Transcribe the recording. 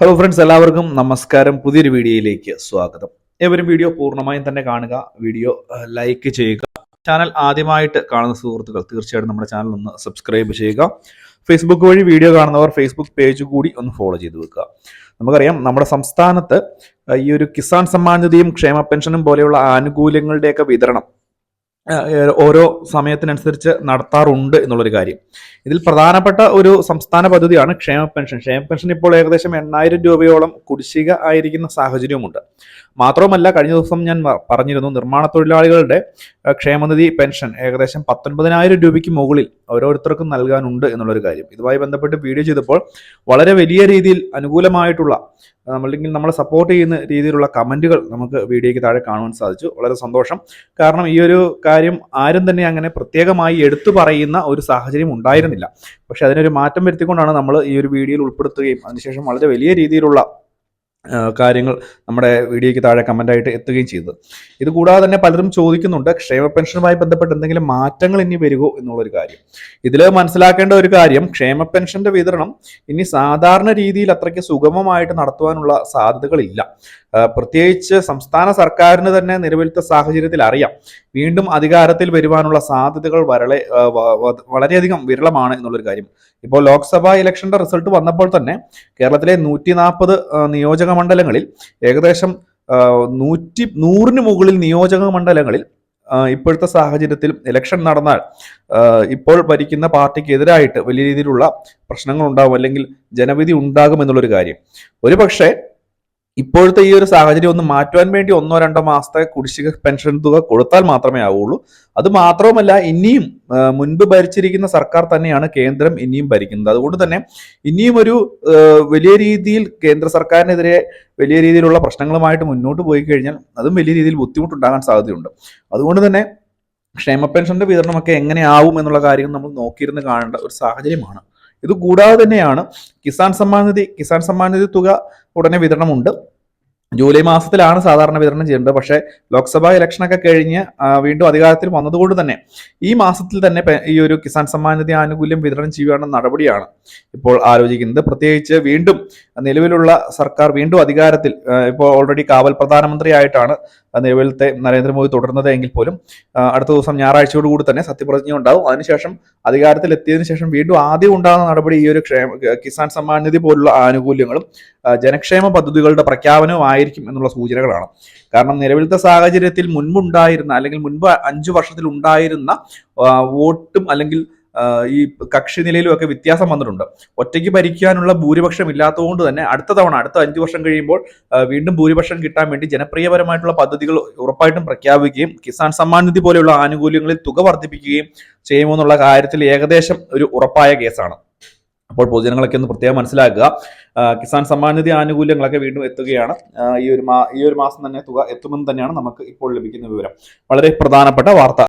Hello friends എല്ലാവർക്കും നമസ്കാരം. പുതിയൊരു വീഡിയോയിലേക്ക് സ്വാഗതം. ഏവരും വീഡിയോ പൂർണമായും തന്നെ കാണുക വീഡിയോ ലൈക്ക് ചെയ്യുക. ചാനൽ ആദ്യമായിട്ട് കാണുന്ന സുഹൃത്തുക്കൾ തീർച്ചയായിട്ടും നമ്മുടെ ചാനൽ ഒന്ന് സബ്സ്ക്രൈബ് ചെയ്യുക. ഫേസ്ബുക്ക് വഴി വീഡിയോ കാണുന്നവർ ഫേസ്ബുക്ക് പേജ് കൂടി ഒന്ന് ഫോളോ ചെയ്ത് വെക്കുക. നമുക്കറിയാം നമ്മുടെ സംസ്ഥാനത്ത് ഈ ഒരു കിസാൻ സമ്മാൻ നിധിയും ക്ഷേമ പെൻഷനും പോലെയുള്ള ആനുകൂല്യങ്ങളുടെയൊക്കെ വിതരണം ഓരോ സമയത്തിനനുസരിച്ച് നടത്താറുണ്ട് എന്നുള്ളൊരു കാര്യം. ഇതിൽ പ്രധാനപ്പെട്ട ഒരു സംസ്ഥാന പദ്ധതിയാണ് ക്ഷേമ പെൻഷൻ. ക്ഷേമ പെൻഷൻ ഇപ്പോൾ ഏകദേശം എണ്ണായിരം രൂപയോളം കുടിശ്ശിക ആയിരിക്കുന്ന സാഹചര്യമുണ്ട് മാത്രവുമല്ല കഴിഞ്ഞ ദിവസം ഞാൻ പറഞ്ഞിരുന്നു നിർമ്മാണ തൊഴിലാളികളുടെ ക്ഷേമനിധി പെൻഷൻ ഏകദേശം പത്തൊൻപതിനായിരം രൂപയ്ക്ക് മുകളിൽ ഓരോരുത്തർക്കും നൽകാനുണ്ട് എന്നുള്ളൊരു കാര്യം. ഇതുമായി ബന്ധപ്പെട്ട് വീഡിയോ ചെയ്തപ്പോൾ വളരെ വലിയ രീതിയിൽ അനുകൂലമായിട്ടുള്ള നമ്മളെങ്കിൽ നമ്മളെ സപ്പോർട്ട് ചെയ്യുന്ന രീതിയിലുള്ള കമന്റുകൾ നമുക്ക് വീഡിയോയ്ക്ക് താഴെ കാണുവാൻ സാധിച്ചു. വളരെ സന്തോഷം. കാരണം ഈ ഒരു കാര്യം ആരും തന്നെ അങ്ങനെ പ്രത്യേകമായി എടുത്തു പറയുന്ന ഒരു സാഹചര്യം ഉണ്ടായിരുന്നില്ല. പക്ഷെ അതിനൊരു മാറ്റം വരുത്തിക്കൊണ്ടാണ് നമ്മൾ ഈ ഒരു വീഡിയോയിൽ ഉൾപ്പെടുത്തുകയും അതിനുശേഷം വളരെ വലിയ രീതിയിലുള്ള കാര്യങ്ങൾ നമ്മുടെ വീഡിയോയ്ക്ക് താഴെ കമന്റായിട്ട് എത്തുകയും ചെയ്തത് ഇത് കൂടാതെ തന്നെ പലരും ചോദിക്കുന്നുണ്ട് ക്ഷേമ പെൻഷനുമായി ബന്ധപ്പെട്ട് എന്തെങ്കിലും മാറ്റങ്ങൾ ഇനി വരുമോ എന്നുള്ളൊരു കാര്യം. ഇതിൽ മനസ്സിലാക്കേണ്ട ഒരു കാര്യം ക്ഷേമ പെൻഷന്റെ വിതരണം ഇനി സാധാരണ രീതിയിൽ അത്രയ്ക്ക് സുഗമമായിട്ട് നടത്തുവാനുള്ള സാധ്യതകളില്ല. പ്രത്യേകിച്ച് സംസ്ഥാന സർക്കാരിന് തന്നെ നിലവിലത്തെ സാഹചര്യത്തിൽ അറിയാം വീണ്ടും അധികാരത്തിൽ വരുവാനുള്ള സാധ്യതകൾ വരളെ വളരെയധികം വിരളമാണ് എന്നുള്ളൊരു കാര്യം. ഇപ്പോൾ ലോക്സഭാ ഇലക്ഷന്റെ റിസൾട്ട് വന്നപ്പോൾ തന്നെ കേരളത്തിലെ നൂറ്റി നാൽപ്പത് നിയോജക മണ്ഡലങ്ങളിൽ ഏകദേശം നൂറ്റി നൂറിന് മുകളിൽ നിയോജക മണ്ഡലങ്ങളിൽ ഇപ്പോഴത്തെ സാഹചര്യത്തിൽ ഇലക്ഷൻ നടന്നാൽ ഇപ്പോൾ ഭരിക്കുന്ന പാർട്ടിക്ക് എതിരായിട്ട് വലിയ രീതിയിലുള്ള പ്രശ്നങ്ങൾ ഉണ്ടാകും അല്ലെങ്കിൽ ജനവിധി ഉണ്ടാകും എന്നുള്ളൊരു കാര്യം. ഒരു പക്ഷേ ഇപ്പോഴത്തെ ഈ ഒരു സാഹചര്യം ഒന്ന് മാറ്റുവാൻ വേണ്ടി ഒന്നോ രണ്ടോ മാസത്തെ കുടിശ്ശിക പെൻഷൻ തുക കൊടുത്താൽ മാത്രമേ ആവുള്ളൂ. അത് മാത്രവുമല്ല ഇനിയും മുൻപ് ഭരിച്ചിരിക്കുന്ന സർക്കാർ തന്നെയാണ് കേന്ദ്രം ഇനിയും ഭരിക്കുന്നത്. അതുകൊണ്ട് തന്നെ ഇനിയും ഒരു വലിയ രീതിയിൽ കേന്ദ്ര സർക്കാരിനെതിരെ വലിയ രീതിയിലുള്ള പ്രശ്നങ്ങളുമായിട്ട് മുന്നോട്ട് പോയി കഴിഞ്ഞാൽ അതും വലിയ രീതിയിൽ ബുദ്ധിമുട്ടുണ്ടാകാൻ സാധ്യതയുണ്ട്. അതുകൊണ്ട് തന്നെ ക്ഷേമ പെൻഷന്റെ വിതരണമൊക്കെ എങ്ങനെയാവും എന്നുള്ള കാര്യം നമ്മൾ നോക്കിയിരുന്ന് കാണേണ്ട ഒരു സാഹചര്യമാണ്. ഇത് കൂടാതെ തന്നെയാണ് കിസാൻ സമ്മാൻ നിധി കിസാൻ സമ്മാൻ നിധി തുക ഉടനെ വിതരണമുണ്ട്. ജൂലൈ മാസത്തിലാണ് സാധാരണ വിതരണം ചെയ്യേണ്ടത്. പക്ഷേ ലോക്സഭാ ഇലക്ഷനൊക്കെ കഴിഞ്ഞ് വീണ്ടും അധികാരത്തിൽ വന്നതുകൊണ്ട് തന്നെ ഈ മാസത്തിൽ തന്നെ ഈ ഒരു കിസാൻ സമ്മാൻ നിധി ആനുകൂല്യം വിതരണം ചെയ്യുകയാണെന്ന നടപടിയാണ് ഇപ്പോൾ ആലോചിക്കുന്നത്. പ്രത്യേകിച്ച് വീണ്ടും നിലവിലുള്ള സർക്കാർ വീണ്ടും അധികാരത്തിൽ ഇപ്പോൾ ഓൾറെഡി കാവൽ പ്രധാനമന്ത്രിയായിട്ടാണ് നിലവിലത്തെ നരേന്ദ്രമോദി തുടർന്നത് എങ്കിൽ പോലും അടുത്ത ദിവസം ഞായറാഴ്ചയോട് കൂടി തന്നെ സത്യപ്രതിജ്ഞ ഉണ്ടാവും അതിനുശേഷം അധികാരത്തിൽ എത്തിയതിനു ശേഷം വീണ്ടും ആദ്യം ഉണ്ടാകുന്ന നടപടി ഈ ഒരു ക്ഷേമ കിസാൻ സമ്മാൻ നിധി പോലുള്ള ആനുകൂല്യങ്ങളും ജനക്ഷേമ പദ്ധതികളുടെ പ്രഖ്യാപനവും ആയിരിക്കും എന്നുള്ള സൂചനകളാണ്. കാരണം നിലവിലത്തെ സാഹചര്യത്തിൽ മുൻപുണ്ടായിരുന്ന അല്ലെങ്കിൽ മുൻപ് അഞ്ചു വർഷത്തിൽ ഉണ്ടായിരുന്ന വോട്ടും അല്ലെങ്കിൽ ഈ കക്ഷി നിലയിലും ഒക്കെ വ്യത്യാസം വന്നിട്ടുണ്ട്. ഒറ്റയ്ക്ക് ഭരിക്കാനുള്ള ഭൂരിപക്ഷം ഇല്ലാത്തതുകൊണ്ട് തന്നെ അടുത്ത തവണ അടുത്ത അഞ്ചു വർഷം കഴിയുമ്പോൾ വീണ്ടും ഭൂരിപക്ഷം കിട്ടാൻ വേണ്ടി ജനപ്രിയപരമായിട്ടുള്ള പദ്ധതികൾ ഉറപ്പായിട്ടും പ്രഖ്യാപിക്കുകയും കിസാൻ സമ്മാൻ നിധി പോലെയുള്ള ആനുകൂല്യങ്ങളിൽ തുക വർദ്ധിപ്പിക്കുകയും ചെയ്യുമെന്നുള്ള കാര്യത്തിൽ ഏകദേശം ഒരു ഉറപ്പായ കേസാണ്. അപ്പോൾ പൊതുജനങ്ങളൊക്കെ ഒന്ന് പ്രത്യേകം മനസ്സിലാക്കുക. കിസാൻ സമ്മാൻ നിധി ആനുകൂല്യങ്ങളൊക്കെ വീണ്ടും എത്തുകയാണ്. ഈ ഒരു മാ ഈ ഒരു മാസം തന്നെ തുക എത്തുമെന്ന് തന്നെയാണ് നമുക്ക് ഇപ്പോൾ ലഭിക്കുന്ന വിവരം. വളരെ പ്രധാനപ്പെട്ട വാർത്ത.